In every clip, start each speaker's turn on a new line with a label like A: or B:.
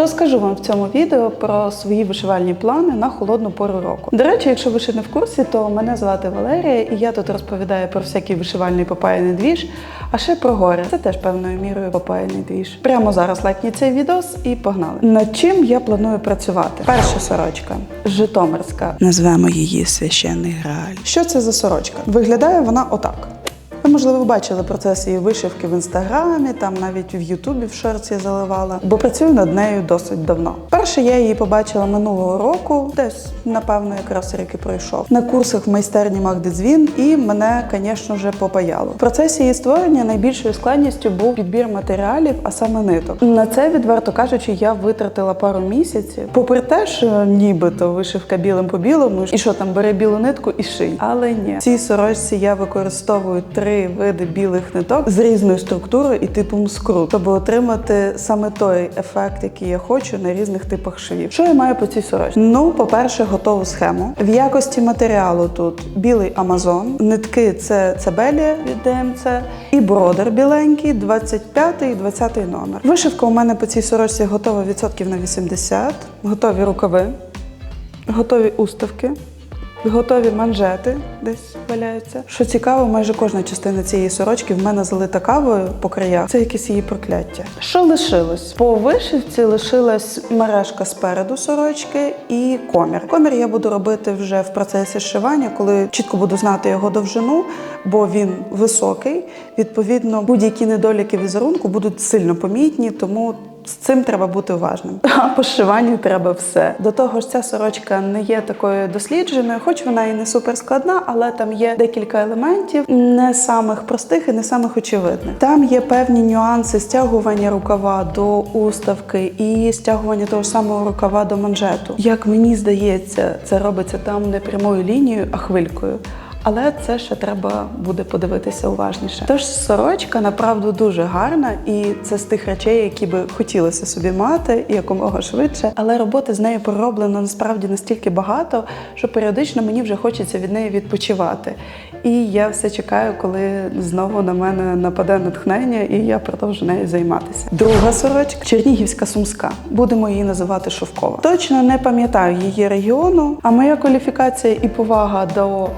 A: Розкажу вам в цьому відео про свої вишивальні плани на холодну пору року. До речі, якщо ви ще не в курсі, то мене звати Валерія, і я тут розповідаю про всякий вишивальний попаяний двіж, а ще про гори. Це теж певною мірою попаяний двіж. Прямо зараз лайкніть цей відос і погнали. Над чим я планую працювати? Перша сорочка Житомирська. Назвемо її священний грааль. Що це за сорочка? Виглядає вона отак. Ви, можливо, бачили процес її вишивки в інстаграмі, там навіть в Ютубі в шорці заливала, бо працюю над нею досить давно. Перше я її побачила минулого року, десь напевно якраз рік і пройшов на курсах в майстерні Магдедзвін, і мене, звісно ж, попаяло. В процесі її створення найбільшою складністю був підбір матеріалів, а саме ниток. На це, відверто кажучи, я витратила пару місяців. Попри те, що нібито вишивка білим по білому, і що там бери білу нитку і ший. Але ні, цій сорочці я використовую три види білих ниток з різною структурою і типом скрут, щоб отримати саме той ефект, який я хочу на різних типах швів. Що я маю по цій сорочці? Ну, по-перше, готову схему. В якості матеріалу тут білий Амазон, нитки це цебелія від ДМЦ і бродер біленький, 25 і 20 номер. Вишивка у мене по цій сорочці готова відсотків на 80, готові рукави, готові уставки. Готові манжети десь валяються. Що цікаво, майже кожна частина цієї сорочки в мене залита кавою по краях. Це якесь її прокляття. Що лишилось? По вишивці лишилась мережка спереду сорочки і комір. Комір я буду робити вже в процесі зшивання, коли чітко буду знати його довжину, бо він високий. Відповідно, будь-які недоліки візерунку будуть сильно помітні, тому. З цим треба бути уважним. А пошиванню треба все. До того ж, ця сорочка не є такою дослідженою, хоч вона і не супер складна, але там є декілька елементів, не самих простих і не самих очевидних. Там є певні нюанси стягування рукава до уставки і стягування того ж самого рукава до манжету. Як мені здається, це робиться там не прямою лінією, а хвилькою. Але це ще треба буде подивитися уважніше. Тож сорочка направду дуже гарна, і це з тих речей, які би хотілося собі мати якомога швидше. Але роботи з нею пророблено насправді настільки багато, що періодично мені вже хочеться від неї відпочивати. І я все чекаю, коли знову на мене нападе натхнення, і я продовжу нею займатися. Друга сорочка Чернігівська сумська. Будемо її називати шовкова. Точно не пам'ятаю її регіону, а моя кваліфікація і повага до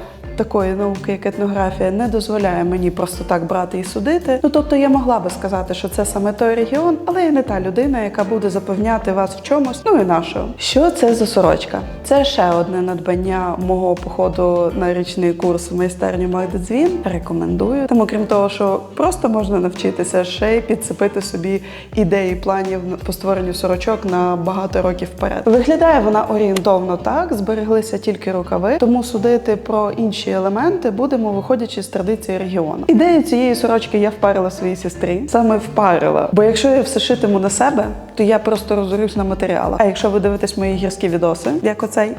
A: такої науки, як етнографія, не дозволяє мені просто так брати і судити. Ну тобто я могла би сказати, що це саме той регіон, але я не та людина, яка буде запевняти вас в чомусь. Ну і нашого. Що це за сорочка? Це ще одне надбання мого походу на річний курс в майстерню Магдедзвін. Рекомендую. Тому, крім того, що просто можна навчитися ще й підсипити собі ідеї планів по створенню сорочок на багато років вперед. Виглядає вона орієнтовно так, збереглися тільки рукави, тому судити про інші елементи будемо виходячи з традиції регіону. Ідею цієї сорочки я впарила своїй сестрі, саме впарила. Бо якщо я все шитиму на себе, то я просто розорюсь на матеріалах. А якщо ви дивитесь мої гірські відоси, як оцей.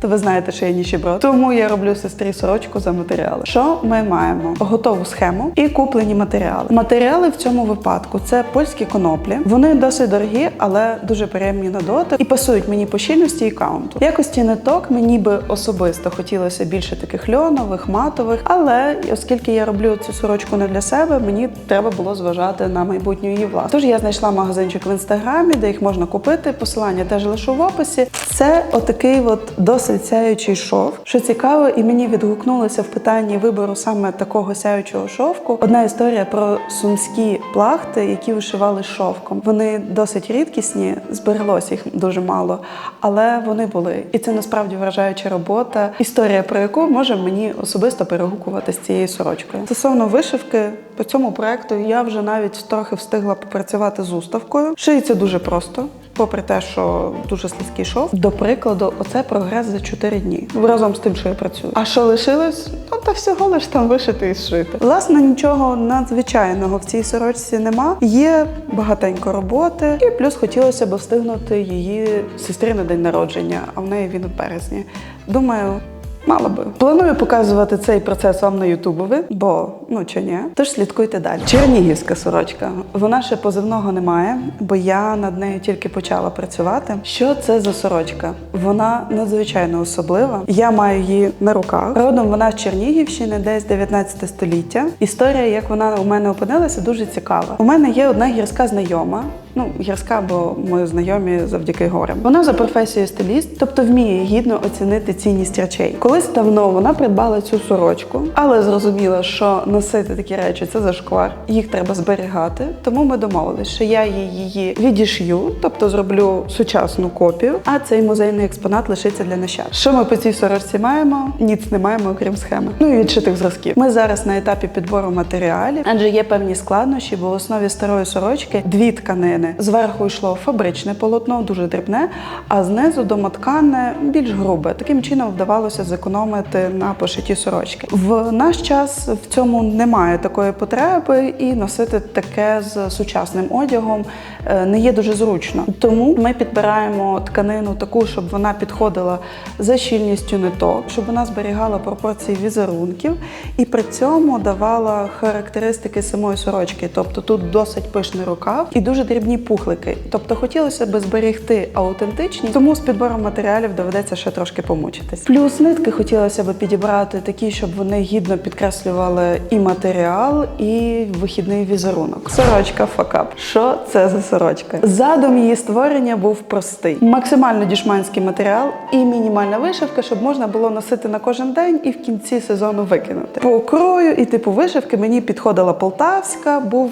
A: То ви знаєте, що я ніщеброд. Тому я роблю сестрі сорочку за матеріали. Що ми маємо? Готову схему і куплені матеріали. Матеріали в цьому випадку це польські коноплі. Вони досить дорогі, але дуже приємні на дотик і пасують мені по щільності і каунту. Якості ниток мені би особисто хотілося більше таких льонових, матових. Але оскільки я роблю цю сорочку не для себе, мені треба було зважати на майбутню її власну. Тож я знайшла магазинчик в інстаграмі, де їх можна купити. Посилання теж лишу в описі. Це отакий от досить сяючий шов. Що цікаво, і мені відгукнулося в питанні вибору саме такого сяючого шовку. Одна історія про сумські плахти, які вишивали шовком. Вони досить рідкісні, збереглося їх дуже мало, але вони були. І це насправді вражаюча робота. Історія про яку може мені особисто перегукувати з цією сорочкою. Стосовно вишивки по цьому проекту я вже навіть трохи встигла попрацювати з уставкою. Шиється дуже просто. Попри те, що дуже слизький шов, до прикладу, оце прогрес за 4 дні разом з тим, що я працюю. А що лишилось? Ну та всього лиш там вишити і зшити. Власне, нічого надзвичайного в цій сорочці нема. Є багатенько роботи, і плюс хотілося б встигнути її сестрі на день народження, а в неї він у березні. Думаю. Мало би. Планую показувати цей процес вам на Ютубові, бо ну чи ні. Тож слідкуйте далі. Чернігівська сорочка. Вона ще позивного немає, бо я над нею тільки почала працювати. Що це за сорочка? Вона надзвичайно особлива. Я маю її на руках. Родом вона з Чернігівщини, десь 19 століття. Історія, як вона у мене опинилася, дуже цікава. У мене є одна гірська знайома. Ну, гірська, бо ми знайомі завдяки горам. Вона за професією стиліст, тобто вміє гідно оцінити цінність речей. Колись давно вона придбала цю сорочку, але зрозуміла, що носити такі речі це зашквар. Їх треба зберігати. Тому ми домовились, що я її відішью, тобто зроблю сучасну копію, а цей музейний експонат лишиться для нащадків. Що ми по цій сорочці маємо? Ніц не маємо, окрім схеми. Ну і відшитих зразків. Ми зараз на етапі підбору матеріалів, адже є певні складнощі, бо в основі старої сорочки дві тканини. Зверху йшло фабричне полотно, дуже дрібне, а знизу домоткане більш грубе. Таким чином вдавалося зекономити на пошитті сорочки. В наш час в цьому немає такої потреби, і носити таке з сучасним одягом е, не є дуже зручно. Тому ми підбираємо тканину таку, щоб вона підходила за щільністю ниток, щоб вона зберігала пропорції візерунків і при цьому давала характеристики самої сорочки. Тобто тут досить пишний рукав і дуже дрібні пухлики. Тобто хотілося б зберегти аутентичність, тому з підбором матеріалів доведеться ще трошки помучитись. Плюс нитки хотілося б підібрати такі, щоб вони гідно підкреслювали і матеріал, і вихідний візерунок. Сорочка факап. Що це за сорочка? Задум її створення був простий: максимально дішманський матеріал і мінімальна вишивка, щоб можна було носити на кожен день і в кінці сезону викинути. По крою і типу вишивки мені підходила полтавська, був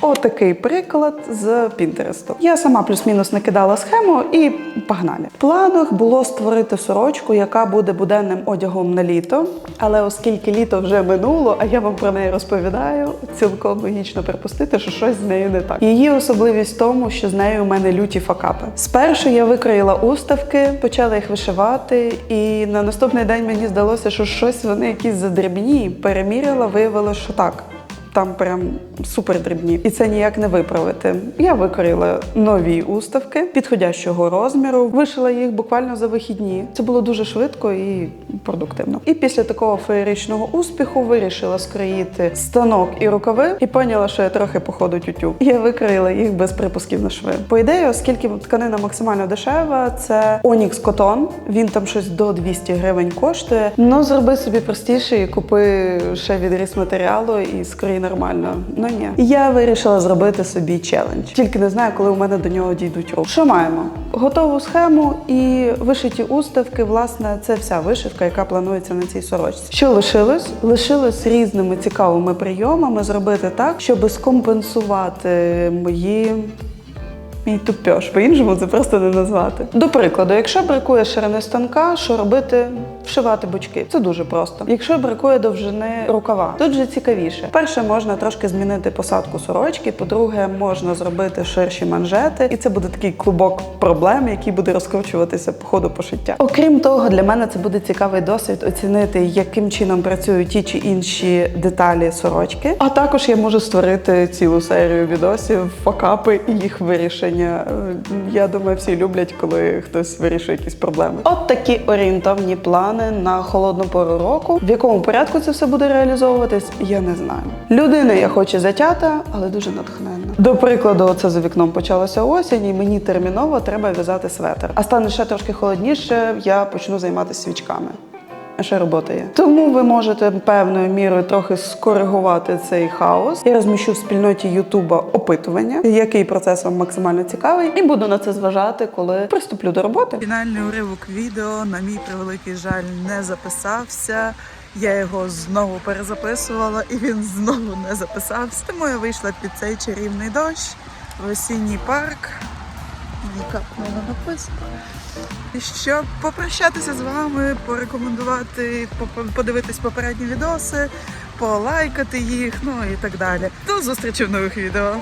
A: Отакий приклад з Пінтересту. Я сама плюс-мінус накидала схему і погнали. В планах було створити сорочку, яка буде буденним одягом на літо. Але оскільки літо вже минуло, а я вам про неї розповідаю, цілком логічно припустити, що щось з нею не так. Її особливість в тому, що з нею у мене люті факапи. Спершу я викроїла уставки, почала їх вишивати, і на наступний день мені здалося, що щось вони якісь задрібні. Переміряла, виявилося, що так там прям супер дрібні, і це ніяк не виправити. Я викорила нові уставки підходящого розміру, вишила їх буквально за вихідні. Це було дуже швидко і продуктивно. І після такого феєричного успіху вирішила скроїти станок і рукави, і поняла, що я трохи походу тютю. Я викроїла їх без припусків на шви. По ідеї, оскільки тканина максимально дешева, це Onyx Cotton, Він там щось до 200 гривень коштує. Ну зроби собі простіше і купи ще відріз матеріалу і скрий нормально. Ну ні. Я вирішила зробити собі челендж. Тільки не знаю, коли у мене до нього дійдуть руки. Що маємо? Готову схему і вишиті уставки. Власне, це вся вишивка, яка планується на цій сорочці. Що лишилось? Лишилось різними цікавими прийомами зробити так, щоб скомпенсувати мої. Мій тупьош, по-іншому це просто не назвати. До прикладу, якщо бракує ширини станка, що робити? Вшивати бочки. Це дуже просто. Якщо бракує довжини рукава, тут же цікавіше. Перше, можна трошки змінити посадку сорочки. По-друге, можна зробити ширші манжети, і це буде такий клубок проблем, який буде розкручуватися по ходу пошиття. Окрім того, для мене це буде цікавий досвід оцінити, яким чином працюють ті чи інші деталі сорочки. А також я можу створити цілу серію відосів, факапи і їх вирішення. Е, Я думаю, всі люблять, коли хтось вирішує якісь проблеми. От такі орієнтовні плани на холодну пору року. В якому порядку це все буде реалізовуватись, я не знаю. Людина я хоч і затята, але дуже натхненна. До прикладу, це за вікном почалося осінь, і мені терміново треба в'язати светр. А стане ще трошки холодніше, я почну займатися свічками. А ще робота є. Тому ви можете певною мірою трохи скоригувати цей хаос. Я розміщу в спільноті Ютуба опитування, який процес вам максимально цікавий, і буду на це зважати, коли приступлю до роботи. Фінальний уривок відео, на мій превеликий жаль, не записався. Я його знову перезаписувала, і він знову не записався. Тому я вийшла під цей чарівний дощ в осінній парк. Мені капнуло написано. І щоб попрощатися з вами, порекомендувати, подивитись попередні відоси, полайкати їх, ну і так далі. До зустрічі в нових відео.